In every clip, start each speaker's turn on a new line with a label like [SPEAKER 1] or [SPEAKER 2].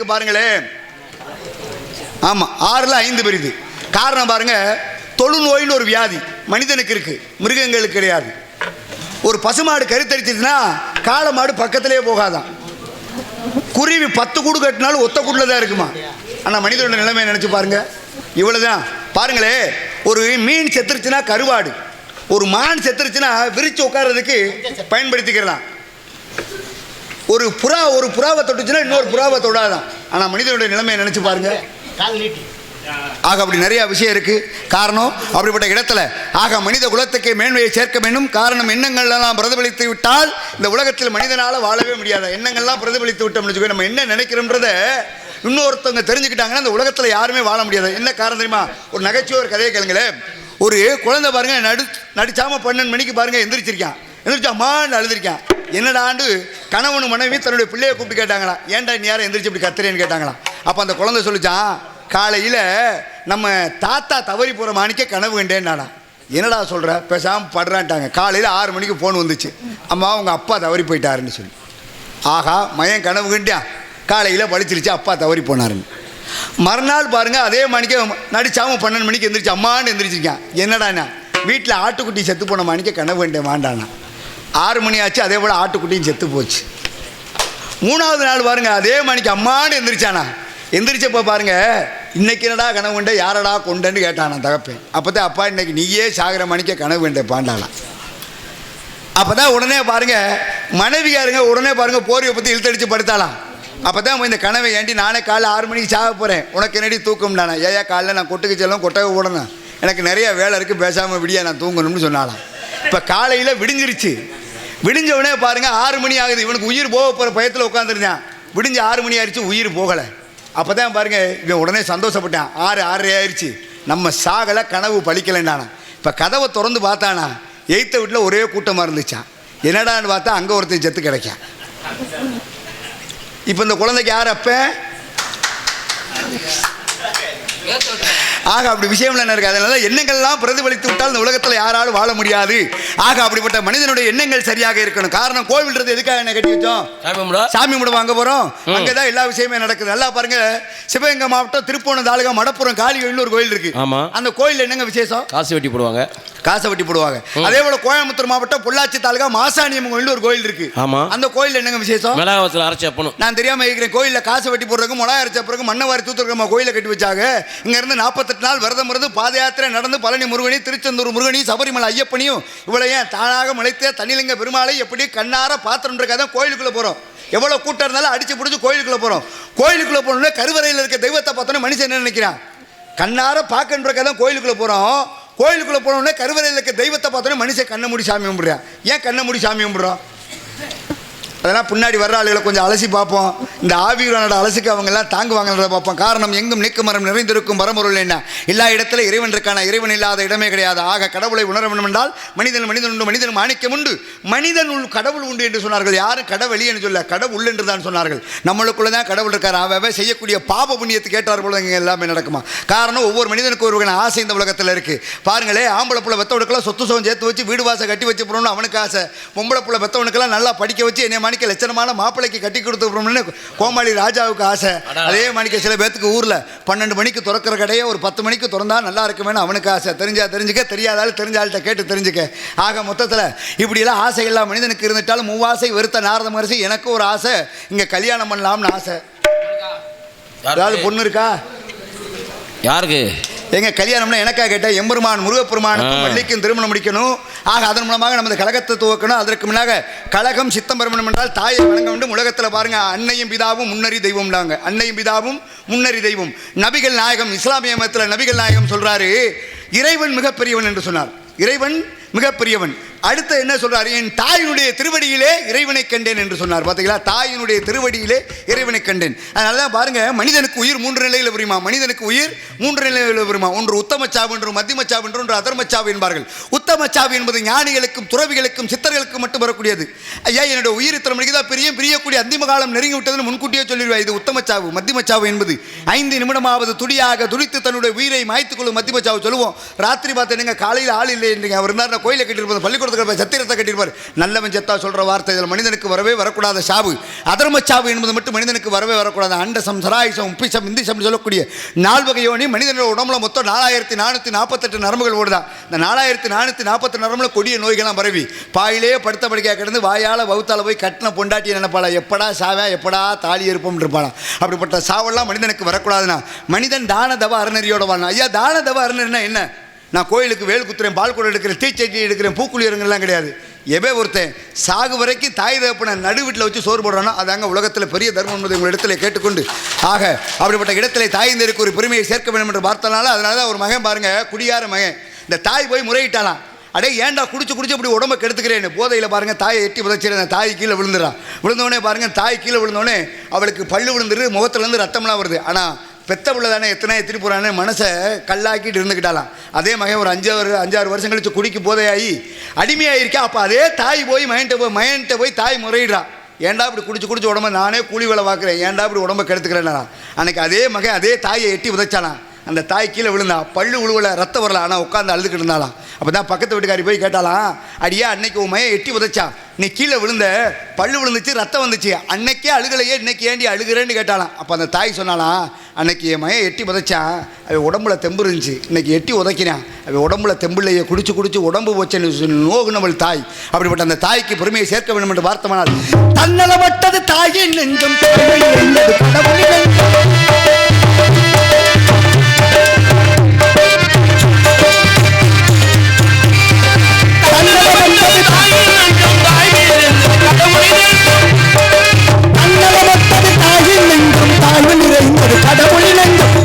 [SPEAKER 1] இருக்கு பாருங்களேன் ஆமாம் ஆறில் ஐந்து பிரிது காரணம் பாருங்க தொழுநோயின்னு ஒரு வியாதி மனிதனுக்கு இருக்கு மிருகங்களுக்கு கிடையாது ஒரு பசுமாடு கருத்தரிச்சிருச்சுன்னா காளை மாடு பக்கத்திலே போகாதான் குருவி பத்து கூடு கட்டினாலும் ஒத்த கூட்டில் தான் இருக்குமா ஆனால் மனிதனோட நிலைமை நினைச்சு பாருங்க இவ்வளோதான் பாருங்களே ஒரு மீன் செத்துருச்சுன்னா கருவாடு ஒரு மான் செத்துருச்சுன்னா விரிச்சு உட்கார்றதுக்கு பயன்படுத்திக்கிறலாம் ஒரு புறா ஒரு புறாவை தொட்டுச்சுன்னா இன்னொரு புறாவை தொடாதான் ஆனால் மனிதனுடைய நிலைமையை நினச்சி பாருங்க ஆக அப்படி நிறையா விஷயம் இருக்குது காரணம் அப்படிப்பட்ட இடத்துல ஆக மனித குலத்துக்கு மேன்மையை சேர்க்க வேண்டும் காரணம் எண்ணங்கள் எல்லாம் பிரதிபலித்து விட்டால் இந்த உலகத்தில் மனிதனால் வாழவே முடியாது எண்ணங்கள்லாம் பிரதிபலித்து விட்டோம்னு சொல்லி நம்ம என்ன நினைக்கிறோன்றத இன்னொருத்தவங்க தெரிஞ்சுக்கிட்டாங்கன்னா அந்த உலகத்தில் யாருமே வாழ முடியாது என்ன காரணம் தெரியுமா ஒரு நகைச்சுவை ஒரு கதையை கேளுங்களேன் ஒரு குழந்தை பாருங்க நடு நடிச்சாமல் பன்னெண்டு மணிக்கு பாருங்க எந்திரிச்சிருக்கான் எந்திரிச்சாமான்னு அழுதுருக்கான் என்னடா ஆண்டு கணவன் மனைவி தன்னுடைய பிள்ளையை கூப்பிட்டு கேட்டாங்களா ஏன்டா நீ எந்திரிச்சு இப்படி கத்துறேன்னு கேட்டாங்களாம் அப்போ அந்த குழந்தை சொல்லிச்சான் காலையில் நம்ம தாத்தா தவறி போகிற மாணிக்க கனவு கண்டேன்னாடா என்னடா சொல்கிற பேசாமல் படுறான்ட்டாங்க காலையில் ஆறு மணிக்கு ஃபோன் வந்துச்சு அம்மா உங்கள் அப்பா தவறி போயிட்டாருன்னு சொல்லி ஆகா மயம் கனவு கண்டியா காலையில் பழிச்சிருச்சு அப்பா தவறி போனாருன்னு மறுநாள் பாருங்கள் அதே மணிக்கு நடிச்சாமல் பன்னெண்டு மணிக்கு எந்திரிச்சு அம்மான்னு எந்திரிச்சிருக்கேன் என்னடாண்ணா வீட்டில் ஆட்டுக்குட்டி செத்து போன மணிக்கு கனவு கண்டே மாண்டானா ஆறு மணி ஆச்சு அதே போல் ஆட்டுக்குட்டியும் செத்து போச்சு மூணாவது நாள் பாருங்கள் அதே மணிக்கு அம்மானு எந்திரிச்சானா எந்திரிச்சப்போ பாருங்கள் இன்றைக்கி என்னடா கனவு கொண்டே யாரடா கொண்டேன்னு கேட்டானா தகப்பேன் அப்போ தான் அப்பா இன்றைக்கி நீயே சாகிற மணிக்கே கனவு வேண்டே பாண்டாலாம் அப்போ தான் உடனே பாருங்கள் மனைவியாருங்க உடனே பாருங்கள் போரியை பற்றி இழுத்தடிச்சு படுத்தாலாம் அப்போ தான் இந்த கனவை ஏண்டி நானே காலைல ஆறு மணிக்கு சாக போகிறேன் உனக்கு என்னடி தூக்கம்டானா ஏயா காலைல நான் கொட்டுக்கு செல்லும் கொட்டகை போடணும் எனக்கு நிறைய வேலை இருக்குது பேசாமல் விடியா நான் தூங்கணும்னு சொன்னாலாம் இப்போ காலையில் விடிஞ்சிருச்சு விடிஞ்சவனே பாருங்கள் ஆறு மணி ஆகுது இவனுக்கு உயிர் போக போகிற பயத்தில் உட்காந்துருந்தான் விடிஞ்ச ஆறு மணி ஆயிடுச்சு உயிர் போகலை அப்போ தான் பாருங்கள் இவன் உடனே சந்தோஷப்பட்டான் ஆறு ஆறரை ஆயிடுச்சு நம்ம சாகலை கனவு பழிக்கலைண்டானா இப்போ கதவை திறந்து பார்த்தானா எய்த்த வீட்டில் ஒரே கூட்டமாக இருந்துச்சான் என்னடான்னு பார்த்தா அங்கே ஒருத்தர் செத்து கிடைக்கும் இப்போ இந்த குழந்தைக்கு யார் அப்போ ஆக அப்படி விஷயம் என்ன இருக்குது அதனால எண்ணங்கள்லாம் பிரதிபலித்து விட்டால் இந்த உலகத்தில் யாராலும் வாழ முடியாது ஆக அப்படிப்பட்ட மனிதனுடைய எண்ணங்கள் சரியாக இருக்கணும் காரணம் கோவில்ன்றது எதுக்காக என்ன கட்டி வச்சோம் சாமி முடம் வாங்க போகிறோம் அங்கே தான் எல்லா விஷயமே நடக்குது நல்லா பாருங்க சிவகங்கை மாவட்டம் திருப்போணம் தாலுகா மடப்புறம் காளிகள்னு ஒரு கோயில் இருக்கு அந்த கோயில் என்னங்க விசேஷம் காசு வெட்டி போடுவாங்க காசை வெட்டி போடுவாங்க அதே போல கோயம்புத்தூர் மாவட்டம் பொள்ளாச்சி தாலுகா மாசாணியம் கோயில் ஒரு கோயில் இருக்கு ஆமா அந்த கோயில் என்னங்க விசேஷம் மிளகாவத்தில் அப்பணும் நான் தெரியாம இருக்கிறேன் கோயிலில் காசு வெட்டி போடுறதுக்கு மிளகா அரைச்சப்பறதுக்கு மண்ணை வாரி தூத்துருக்கமா கோயிலை கட்டி வச்சாங்க இங்கேருந்து இருந்து நாற்பத்தெட்டு இருபத்தி நாள் விரதம் இருந்து பாத யாத்திரை நடந்து பழனி முருகனி திருச்செந்தூர் முருகனி சபரிமலை ஐயப்பனையும் இவ்வளோ ஏன் தானாக முளைத்த தனிலிங்க பெருமாளை எப்படி கண்ணார பாத்திரம் தான் கோயிலுக்குள்ளே போகிறோம் எவ்வளோ கூட்டம் இருந்தாலும் அடித்து பிடிச்சி கோயிலுக்குள்ளே போகிறோம் கோயிலுக்குள்ளே போகணும்னா கருவறையில் இருக்க தெய்வத்தை பார்த்தோன்னே மனுஷன் என்ன நினைக்கிறான் கண்ணார பார்க்கன்றக்காக தான் கோயிலுக்குள்ளே போகிறோம் கோயிலுக்குள்ளே போனோடனே கருவறையில் இருக்க தெய்வத்தை பார்த்தோன்னே மனுஷன் கண்ணை முடி சாமி கும்பிட்றான் ஏன் கண்ணை முடி சாமி கும்பிட்றோம் அதெல்லாம் பின்னாடி வர்ற ஆளுகளை கொஞ்சம் அலசி பார்ப்போம் இந்த ஆவியூரானோட அவங்க அவங்கெல்லாம் தாங்குவாங்கன்றத பார்ப்போம் காரணம் எங்கும் நீக்கு மரம் நிறைந்திருக்கும் வரமுருள் என்ன எல்லா இடத்துல இறைவன் இருக்கான இறைவன் இல்லாத இடமே கிடையாது ஆக கடவுளை உணர வேண்டும் என்றால் மனிதன் மனிதன் உண்டு மனிதன் மாணிக்கம் உண்டு மனிதன் உள் கடவுள் உண்டு என்று சொன்னார்கள் யாரும் கடவுளி என்று சொல்ல கடவுள் என்று தான் சொன்னார்கள் நம்மளுக்குள்ளே தான் கடவுள் இருக்கார் அவன் செய்யக்கூடிய பாப புண்ணியத்துக்கு ஏற்றார் போல இங்கே எல்லாமே நடக்குமா காரணம் ஒவ்வொரு மனிதனுக்கு வகையான ஆசை இந்த உலகத்தில் இருக்குது பாருங்களே ஆம்பளை புள்ள வெத்தவனுக்கெல்லாம் சொத்து சோகம் சேர்த்து வச்சு வீடு வாசை கட்டி வச்சு போகணும்னு அவனுக்கு ஆசை பொம்பளை புள்ள வெத்தவனுக்கெல்லாம் நல்லா படிக்க வச்சு என்னை மணிக்கு லட்சணமான மாப்பிளைக்கு கட்டி கொடுத்துருப்போம்னு கோமாளி ராஜாவுக்கு ஆசை அதே மணிக்கு சில பேர்த்துக்கு ஊரில் பன்னெண்டு மணிக்கு திறக்கிற கடையை ஒரு பத்து மணிக்கு திறந்தால் நல்லா இருக்குமேனு அவனுக்கு ஆசை தெரிஞ்சா தெரிஞ்சுக்க தெரியாத ஆள் தெரிஞ்ச ஆள்கிட்ட கேட்டு தெரிஞ்சுக்க ஆக மொத்தத்தில் இப்படிலாம் ஆசை இல்லாமல் மனிதனுக்கு இருந்துட்டாலும் மூவாசை வெறுத்த நாரத மகரிசி எனக்கு ஒரு ஆசை இங்கே கல்யாணம் பண்ணலாம்னு ஆசை ஏதாவது பொண்ணு இருக்கா யாருக்கு எங்கள் கல்யாணம்னா எனக்காக கேட்டால் எம்பெருமான் முருகப்பெருமானுக்கும் வள்ளிக்கும் திருமணம் முடிக்கணும் ஆக அதன் மூலமாக நமது கழகத்தை துவக்கணும் அதற்கு முன்னாக கழகம் சித்தம் என்றால் தாயை வணங்க வேண்டும் உலகத்தில் பாருங்கள் அன்னையும் பிதாவும் முன்னறி தெய்வம்டாங்க அன்னையும் பிதாவும் முன்னறி தெய்வம் நபிகள் நாயகம் இஸ்லாமிய மதத்தில் நபிகள் நாயகம் சொல்கிறாரு இறைவன் மிகப்பெரியவன் என்று சொன்னார் இறைவன் மிகப்பெரியவன் அடுத்து என்ன சொல்றார் என் தாயினுடைய திருவடியிலே இறைவனை கண்டேன் என்று சொன்னார் பார்த்தீங்களா தாயினுடைய திருவடியிலே இறைவனை கண்டேன் அதனால தான் பாருங்க மனிதனுக்கு உயிர் மூன்று நிலையில் புரியுமா மனிதனுக்கு உயிர் மூன்று நிலையில் புரியுமா ஒன்று உத்தமச்சாவு என்றும் சாவு என்றும் ஒன்று அதர்ம சாவு என்பார்கள் சாவு என்பது ஞானிகளுக்கும் துறவிகளுக்கும் சித்தர்களுக்கும் மட்டும் வரக்கூடியது ஐயா என்னுடைய உயிர் இத்தனை மணிக்கு தான் பெரிய பிரியக்கூடிய அந்திம காலம் நெருங்கி விட்டதுன்னு முன்கூட்டியே சொல்லிடுவா இது உத்தம சாவு மத்தியம சாவு என்பது ஐந்து நிமிடமாவது துடியாக துடித்து தன்னுடைய உயிரை மாய்த்துக்கொள்ளும் சாவு சொல்லுவோம் ராத்திரி பார்த்தேன் காலையில் ஆள் இல்லை அவர் இருந்தார் கோயிலை கட்டிருப்பது பள்ளிக்கூடம் சத்திரத்தை கட்டியிருப்பார் நல்லவன் செத்தா சொல்கிற வார்த்தை இதில் மனிதனுக்கு வரவே வரக்கூடாத சாவு அதர்ம சாவு என்பது மட்டும் மனிதனுக்கு வரவே வரக்கூடாது அண்டசம் சராயுசம் உப்பிசம் இந்திசம் சொல்லக்கூடிய நால் வகையோனி மனிதனோட உடம்புல மொத்தம் நாலாயிரத்தி நானூற்றி நாற்பத்தெட்டு நரம்புகள் ஓடுதான் இந்த நாலாயிரத்தி நானூற்றி நாற்பத்தெட்டு நரம்புல கொடிய நோய்கள்லாம் பரவி பாயிலே படுத்த படிக்கையாக கிடந்து வாயால் வவுத்தால் போய் கட்டின பொண்டாட்டி நினைப்பாளா எப்படா சாவா எப்படா தாலி இருப்போம் இருப்பாளா அப்படிப்பட்ட சாவெல்லாம் மனிதனுக்கு வரக்கூடாதுன்னா மனிதன் தான தவ அறநெறியோட வாழ்னா ஐயா தான தவ அறநெறினா என்ன நான் கோயிலுக்கு வேல் குத்துறேன் பால் குடம் எடுக்கிறேன் தீச்சட்டி எடுக்கிறேன் பூக்குழி இறங்குலாம் கிடையாது எவே ஒருத்தன் சாகு வரைக்கும் தாய் தகப்பன நடு வீட்டில் வச்சு சோறு போடுறானோ அதாங்க உலகத்தில் பெரிய தர்மம் என்பதை உங்கள் இடத்துல கேட்டுக்கொண்டு ஆக அப்படிப்பட்ட இடத்துல தாய்ந்தருக்கு ஒரு பெருமையை சேர்க்க வேண்டும் என்று பார்த்தனால அதனால தான் ஒரு மகன் பாருங்கள் குடியார மகன் இந்த தாய் போய் முறையிட்டாலாம் அடே ஏன்டா குடிச்சு குடிச்சு இப்படி உடம்ப கெடுத்துக்கிறேன் போதையில் பாருங்கள் தாயை எட்டி புதைச்சிரு தாய் கீழே விழுந்துடா விழுந்தோடனே பாருங்கள் தாய் கீழே விழுந்தோடனே அவளுக்கு பல்லு விழுந்துரு முகத்துலேருந்து ரத்தம்லாம் வருது ஆனால் பெத்தவுள்ள தானே எத்தனை எத்திரி போகிறானே மனசை கல்லாக்கிட்டு இருந்துக்கிட்டாலாம் அதே மகன் ஒரு அஞ்சாறு அஞ்சாறு வருஷம் கழித்து குடிக்கு போதையாகி அடிமையாயிருக்கா அப்போ அதே தாய் போய் மயன்ட்ட போய் மயன்ட்ட போய் தாய் முறையிடுறான் ஏன்டா இப்படி குடிச்சு குடிச்சு உடம்ப நானே கூலி வேலை பார்க்குறேன் ஏன்டா இப்படி உடம்ப கெடுத்துக்கிறேன்னா அன்றைக்கி அதே மகன் அதே தாயை எட்டி உதைச்சானா அந்த தாய் கீழே விழுந்தா பள்ளு விழுவலை ரத்த வரல ஆனால் உட்காந்து அழுதுகிட்டு இருந்தாலாம் அப்போ தான் பக்கத்து வீட்டுக்காரி போய் கேட்டாலாம் அடியா அன்னைக்கு உன் எட்டி உதச்சா நீ கீழே விழுந்த பள்ளு விழுந்துச்சு ரத்தம் வந்துச்சு அன்னைக்கே அழுகலையே இன்னைக்கு ஏண்டி அழுகிறேன்னு கேட்டாலாம் அப்போ அந்த தாய் சொன்னாலாம் அன்னைக்கு என் மையை எட்டி உதச்சான் அவள் உடம்புல தெம்பு இருந்துச்சு இன்னைக்கு எட்டி உதைக்கினான் அவள் உடம்புல தெம்புலையே குடிச்சு குடிச்சு உடம்பு போச்சேன்னு நோகு நம்மள் தாய் அப்படிப்பட்ட அந்த தாய்க்கு பெருமையை சேர்க்க வேண்டும் என்று வார்த்தமானால் தன்னலப்பட்டது தாயின் நெஞ்சம் கடவுளின் கடவுளின் நெஞ்சம்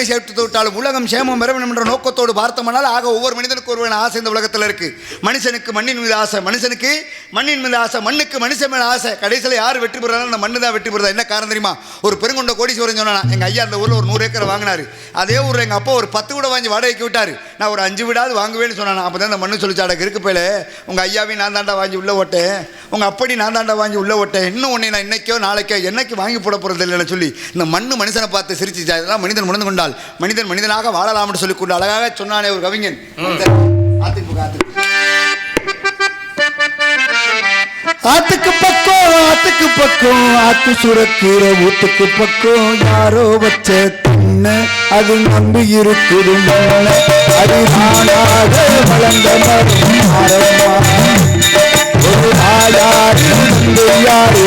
[SPEAKER 1] நன்மை சேர்த்து விட்டாலும் உலக சேமம் பெற வேண்டும் என்ற நோக்கத்தோடு பார்த்தோம்னால் ஆக ஒவ்வொரு மனிதனுக்கு ஒருவன் ஆசை இந்த உலகத்தில் இருக்குது மனுஷனுக்கு மண்ணின் மீது ஆசை மனுஷனுக்கு மண்ணின் மீது ஆசை மண்ணுக்கு மனுஷன் மேலே ஆசை கடைசியில் யார் வெற்றி பெறாலும் அந்த மண்ணு தான் வெற்றி பெறுதா என்ன காரணம் தெரியுமா ஒரு பெருங்கொண்ட கோடீஸ்வரன் சொன்னா எங்கள் ஐயா அந்த ஊரில் ஒரு நூறு ஏக்கர் வாங்கினார் அதே ஊரில் எங்கள் அப்பா ஒரு பத்து கூட வாங்கி வாடகைக்கு விட்டார் நான் ஒரு அஞ்சு வீடாவது வாங்குவேன்னு சொன்னான் அப்போ தான் அந்த மண்ணு சொல்லி அடக்கு இருக்கு போயில உங்கள் ஐயாவையும் நான் தாண்டா வாங்கி உள்ளே ஓட்டேன் உங்கள் அப்படி நான் தாண்டா வாங்கி உள்ளே ஓட்டேன் இன்னும் ஒன்றை நான் இன்னைக்கோ நாளைக்கோ என்னைக்கு வாங்கி போட போகிறது இல்லைன்னு சொல்லி இந்த மண்ணு மனுஷனை பார்த்து சிரிச்சு மனிதன் உணர்ந்து கொண்டால் மனிதன் மனிதனாக சொல்லிக் கொண்டு அழகாக சொன்னானே ஒரு கவிஞன் ஆத்துக்கு ஆத்துக்கு பக்கம் ஆத்துக்கு பக்கம் ஆத்து சுரக்கிற ஊத்துக்கு பக்கம் யாரோ வச்ச தின்ன அது நம்பி இருக்குது அது வளர்ந்த மரம் ஒரு ஆளாறு யாரு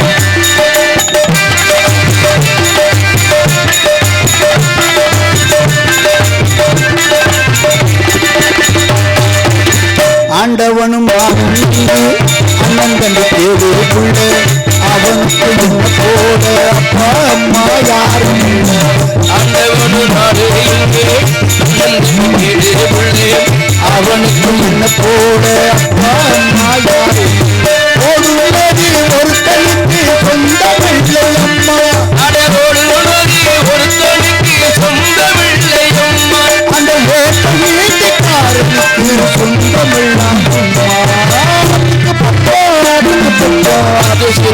[SPEAKER 1] this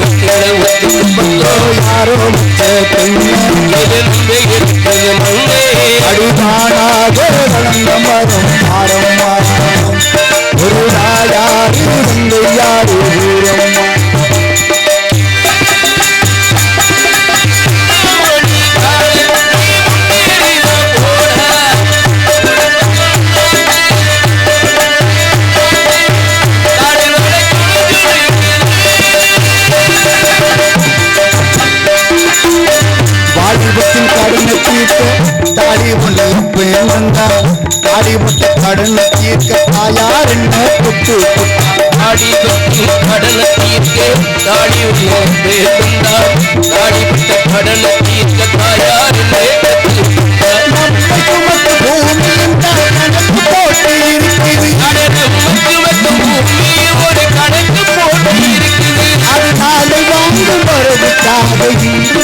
[SPEAKER 1] காளி ஒளி பிள்ளந்தா காளி முட்டை கடனை தீர்க்க தாயார் என்ன குத்து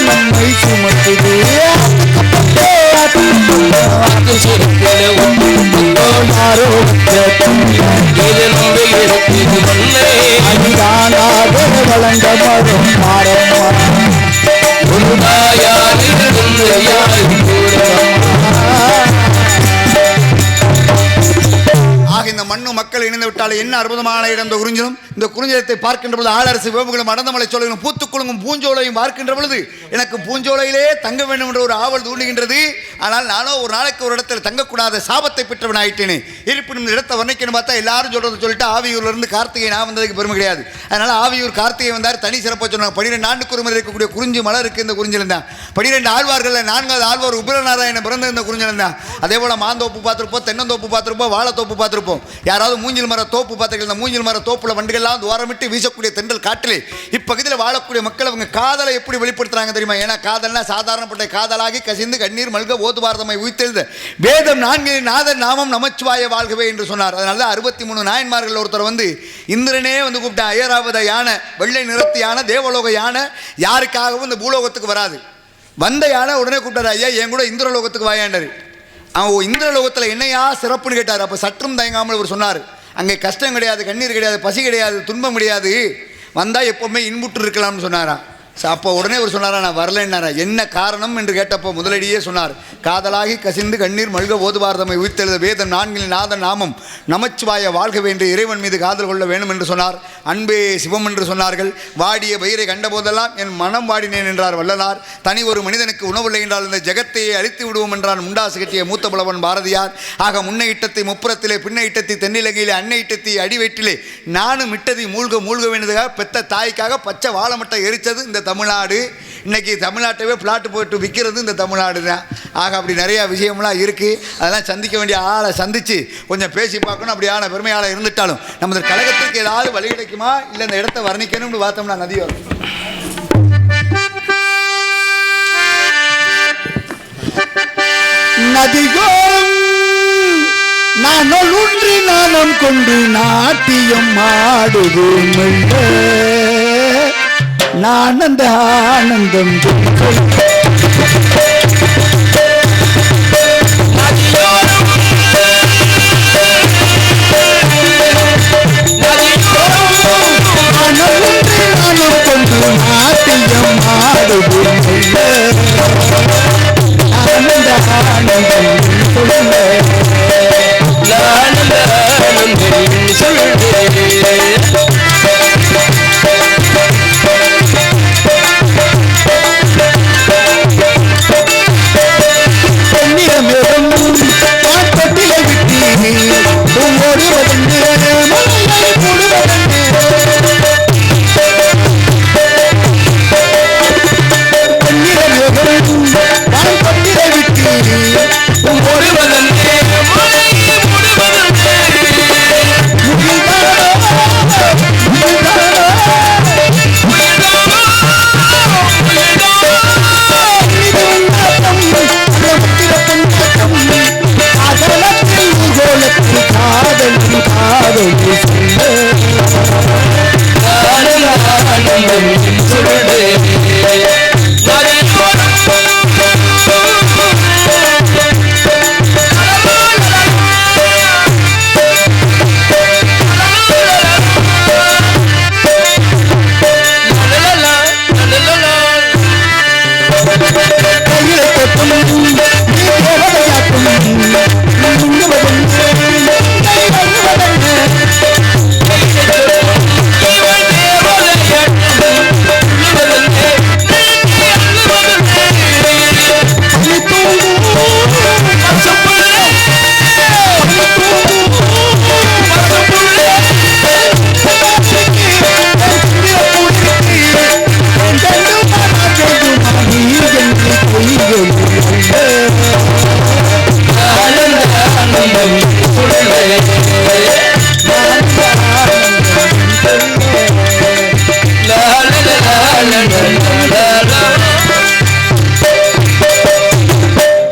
[SPEAKER 1] நம்மை சுமத்துது தொட்டால் என்ன அற்புதமான இடம் இந்த குறிஞ்சலம் இந்த குறிஞ்சலத்தை பார்க்கின்ற பொழுது ஆளரசு வேம்புகளும் அடந்தமலை சோழர்களும் பூத்துக்குழுங்கும் பூஞ்சோலையும் பார்க்கின்ற பொழுது எனக்கு பூஞ்சோலையிலே தங்க வேண்டும் என்ற ஒரு ஆவல் தூண்டுகின்றது ஆனால் நானோ ஒரு நாளைக்கு ஒரு இடத்துல தங்கக்கூடாத சாபத்தை பெற்றவன் ஆயிட்டேனே இருப்பினும் இந்த இடத்தை வர்ணிக்கணும் பார்த்தா எல்லாரும் சொல்கிறது சொல்லிட்டு ஆவியூர்லேருந்து கார்த்திகை நான் வந்ததுக்கு பெருமை கிடையாது அதனால் ஆவியூர் கார்த்திகை வந்தார் தனி சிறப்பாக சொன்னாங்க பன்னிரெண்டு ஆண்டுக்கு ஒரு இருக்கக்கூடிய குறிஞ்சி மலர் இருக்குது இந்த குறிஞ்சலம் தான் பன்னிரெண்டு ஆழ்வார்களில் நான்காவது ஆழ்வார் உபரநாராயண பிறந்த இந்த குறிஞ்சலம் தான் அதே போல் மாந்தோப்பு பார்த்துருப்போம் தென்னந்தோப்பு பார்த்துருப்போம் வாழத்தோப்பு பார்த்துருப்போம் யாராவது மூஞ்சில் மர தோப்பு இந்த மூஞ்சில் மர தோப்புல வண்டுகள்லாம் விட்டு வீசக்கூடிய தென்றல் காட்டிலே இப்பகுதியில் வாழக்கூடிய மக்கள் அவங்க காதலை எப்படி வெளிப்படுத்துறாங்க தெரியுமா ஏன்னா காதல்னா சாதாரணப்பட்ட காதலாகி கசிந்து கண்ணீர் மல்க ஓது பாரதமை உயிர்த்தெழுந்த வேதம் நான்கு நாதன் நாமம் நமச்சுவாய வாழ்கவே என்று சொன்னார் அதனால தான் அறுபத்தி மூணு நாயன்மார்கள் ஒருத்தர் வந்து இந்திரனே வந்து கூப்பிட்டா ஐயராவத யானை வெள்ளை நிறத்து யானை தேவலோக யானை யாருக்காகவும் இந்த பூலோகத்துக்கு வராது வந்த யானை உடனே கூப்பிட்டார் ஐயா என் கூட இந்திரலோகத்துக்கு வாயாண்டாரு அவன் இந்திரலோகத்தில் என்னையா சிறப்புன்னு கேட்டார் அப்போ சற்றும் தயங்காமல் இவர் சொன்னார் அங்கே கஷ்டம் கிடையாது கண்ணீர் கிடையாது பசி கிடையாது துன்பம் கிடையாது வந்தால் எப்போவுமே இன்புற்று இருக்கலாம்னு சொன்னாராம் ஸோ அப்போ உடனே ஒரு சொன்னாரா நான் வரலன்னாரா என்ன காரணம் என்று கேட்டப்போ முதலடியே சொன்னார் காதலாகி கசிந்து கண்ணீர் மல்க ஓதுபார்தமை உயிர்த்தெழுத வேதம் நான்கில் நாத நாமம் நமச்சிவாய வாழ்க வேண்டிய இறைவன் மீது காதல் கொள்ள வேண்டும் என்று சொன்னார் அன்பே சிவம் என்று சொன்னார்கள் வாடிய வயிறை கண்டபோதெல்லாம் என் மனம் வாடினேன் என்றார் வல்லனார் தனி ஒரு மனிதனுக்கு உணவில்லை என்றால் இந்த ஜெகத்தையே அழித்து விடுவோம் என்றான் முண்டாசு கட்டிய மூத்த புலவன் பாரதியார் ஆக முன்ன இட்டத்தை முப்புறத்திலே பின்ன இட்டத்தை தென்னிலங்கையிலே அன்னை இட்டத்தை அடிவெட்டிலே நானும் இட்டதை மூழ்க மூழ்க வேண்டியதாக பெத்த தாய்க்காக பச்சை வாழமட்டை எரித்தது இந்த தமிழ்நாடு இன்றைக்கி தமிழ்நாட்டவே பிளாட்டு போட்டு விற்கிறது இந்த தமிழ்நாடு தான் ஆக அப்படி நிறையா விஷயம்லாம் இருக்குது அதெல்லாம் சந்திக்க வேண்டிய ஆளை சந்தித்து கொஞ்சம் பேசி பார்க்கணும் அப்படியான பெருமையாள இருந்துட்டாலும் நம்ம கழகத்துக்கு ஏதாவது வழி கிடைக்குமா இல்லை இந்த இடத்த வர்ணிக்கணும்னு பார்த்தோம்னா நதியோ வரும் நதிகோரம் நான் ஒன்று நான் கொண்டு நாட்டியம் ஆடுது நானந்த ஆனந்தம் ஆனந்த ஆனந்தம் சொல்ல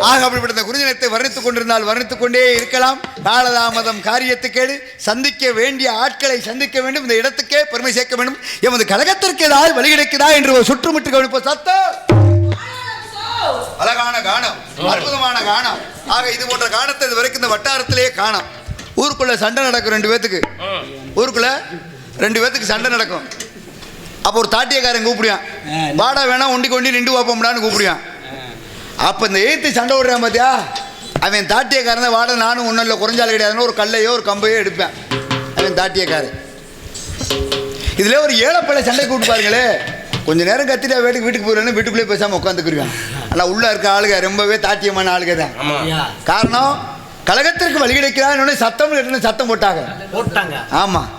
[SPEAKER 1] ஆக அப்படிப்பட்ட குருஜனத்தை வர்ணித்துக் கொண்டிருந்தால் வர்ணித்துக் கொண்டே இருக்கலாம் காலதாமதம் காரியத்துக்கேடு சந்திக்க வேண்டிய ஆட்களை சந்திக்க வேண்டும் இந்த இடத்துக்கே பெருமை சேர்க்க வேண்டும் எமது கழகத்திற்கு ஏதாவது வழி கிடைக்குதா என்று ஒரு சுற்றுமுற்று கவனிப்போம் சத்தம் அழகான கானம் அற்புதமான கானம் ஆக இது போன்ற கானத்தை இது வரைக்கும் இந்த வட்டாரத்திலேயே காணும் ஊருக்குள்ள சண்டை நடக்கும் ரெண்டு பேத்துக்கு ஊருக்குள்ள ரெண்டு பேத்துக்கு சண்டை நடக்கும் அப்போ ஒரு தாட்டியக்காரன் கூப்பிடுவான் வாடா வேணா ஒண்டி கொண்டி நின்று பார்ப்போம்டான்னு கூப்பிடுவான் அப்போ இந்த எய்த்து சண்டை விடுறான் பார்த்தியா அவன் தாட்டியக்காரன் தான் வாட நானும் ஒன்றும் இல்லை குறைஞ்சால் கிடையாதுன்னு ஒரு கல்லையோ ஒரு கம்பையோ எடுப்பேன் அவன் தாட்டியக்காரன் இதில் ஒரு ஏழைப்பிள்ளை சண்டை கூப்பிட்டு பாருங்களே கொஞ்சம் நேரம் கத்திரியா வீட்டுக்கு வீட்டுக்கு போயிடலன்னு வீட்டுக்குள்ளே பேசாமல் உட்காந்துக்குருவான் ஆனால் உள்ளே இருக்க ஆளுக ரொம்பவே தாட்டியமான ஆளுக தான் காரணம் கழகத்திற்கு வழி கிடைக்கிறான்னு சத்தம் சத்தம் போட்டாங்க போட்டாங்க ஆமாம்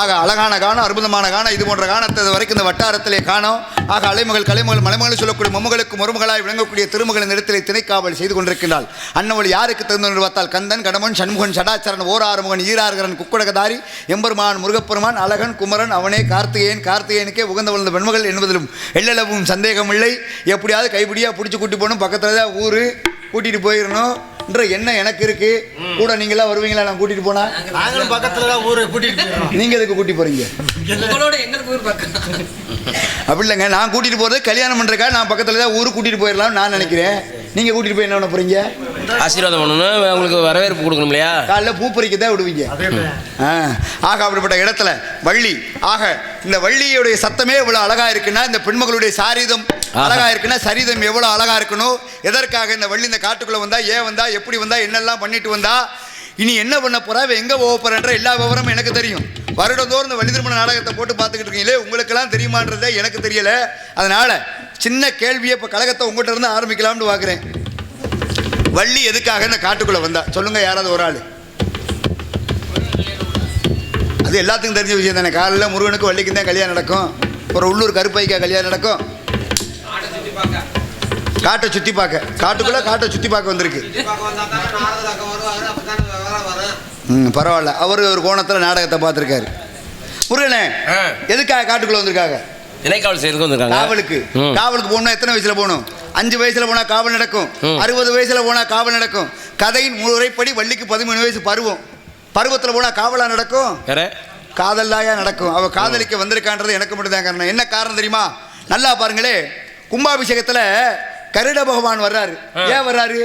[SPEAKER 1] ஆக அழகான காணம் அற்புதமான காணம் இது போன்ற காணத்தது வரைக்கும் இந்த வட்டாரத்திலே காணோம் ஆக அலைமகள் கலைமகள் மலைமகள் சொல்லக்கூடிய மொம்முகளுக்கு மருமகளாய் விளங்கக்கூடிய திருமகளின் இடத்திலே திணைக்காவல் செய்து கொண்டிருக்கிறாள் அன்னவள் யாருக்கு என்று பார்த்தால் கந்தன் கடமன் சண்முகன் சடாச்சரன் ஓராறுமுகன் ஈராறுகரன் குக்குடகதாரி எம்பெருமான் முருகப்பெருமான் அழகன் குமரன் அவனே கார்த்திகேயன் கார்த்திகேயனுக்கே உகந்த வளர்ந்த பெண்மகள் என்பதிலும் எல்லளவும் சந்தேகமில்லை எப்படியாவது கைப்பிடியாக பிடிச்சி கூட்டி போகணும் பக்கத்தில் தான் ஊர் கூட்டிகிட்டு போயிடணும் என்ற எண்ணம் எனக்கு இருக்கு கூட நீங்களா வருவீங்களா நான் கூட்டிட்டு போனா நாங்களும் பக்கத்துல தான் ஊரை கூட்டிட்டு எதுக்கு கூட்டி போறீங்க அப்படி இல்லைங்க நான் கூட்டிட்டு போறது கல்யாணம் பண்றக்கா நான் பக்கத்துல தான் ஊரு கூட்டிட்டு போயிடலாம் நான் நினைக்கிறேன் நீங்க கூட்டிட்டு போய் என்ன பண்ண போறீங்க ஆசீர்வாதம் பண்ணணும் உங்களுக்கு வரவேற்பு கொடுக்கணும் இல்லையா காலைல பூ பறிக்க தான் விடுவீங்க ஆக அப்படிப்பட்ட இடத்துல வள்ளி ஆக இந்த வள்ளியுடைய சத்தமே இவ்வளவு அழகா இருக்குன்னா இந்த பெண்மகளுடைய சாரீதம் அழகா இருக்குன்னா சரிதம் எவ்வளவு அழகா இருக்கணும் எதற்காக இந்த வள்ளி இந்த காட்டுக்குள்ள வந்தா ஏன் வந்தா எப்படி வந்தா என்னெல்லாம் பண்ணிட்டு வந்தா இனி என்ன பண்ண போறா எங்க போக போறன்ற எல்லா விவரமும் எனக்கு தெரியும் வருடந்தோறும் இந்த வள்ளி திருமண நாடகத்தை போட்டு பார்த்துக்கிட்டு இருக்கீங்களே உங்களுக்கெல்லாம் தெரியுமான்றதே எனக்கு தெரியல அதனால சின்ன கேள்வியை இப்போ கழகத்தை உங்கள்கிட்ட இருந்து ஆரம்பிக்கலாம்னு பார்க்குறேன் வள்ளி எதுக்காக இந்த காட்டுக்குள்ளே வந்தா சொல்லுங்கள் யாராவது ஒரு ஆள் அது எல்லாத்துக்கும் தெரிஞ்ச விஷயம் தானே காலையில் முருகனுக்கு வள்ளிக்கு தான் கல்யாணம் நடக்கும் ஒரு உள்ளூர் கருப்பைக்கா கல்யாணம் நடக்கும் காட்டை சுற்றி பார்க்க காட்டுக்குள்ளே காட்டை சுற்றி பார்க்க வந்திருக்கு ம் பரவாயில்ல அவர் ஒரு கோணத்தில் நாடகத்தை பார்த்துருக்காரு முருகனே எதுக்காக காட்டுக்குள்ளே வந்திருக்காங்க இணைக்காவல் செய்யறதுக்கு வந்திருக்காங்க காவலுக்கு காவலுக்கு போகணும்னா எத்தனை வயசுல போகணும் அஞ்சு வயசுல போனா காவல் நடக்கும் அறுபது வயசுல போனா காவல் நடக்கும் கதையின் முறைப்படி வள்ளிக்கு பதிமூணு வயசு பருவம் பருவத்தில் போனா காவலா நடக்கும் காதல்லாயா நடக்கும் அவ காதலிக்க வந்திருக்கான்றது எனக்கு மட்டும் தான் காரணம் என்ன காரணம் தெரியுமா நல்லா பாருங்களே கும்பாபிஷேகத்தில் கருட பகவான் வர்றாரு ஏன் வர்றாரு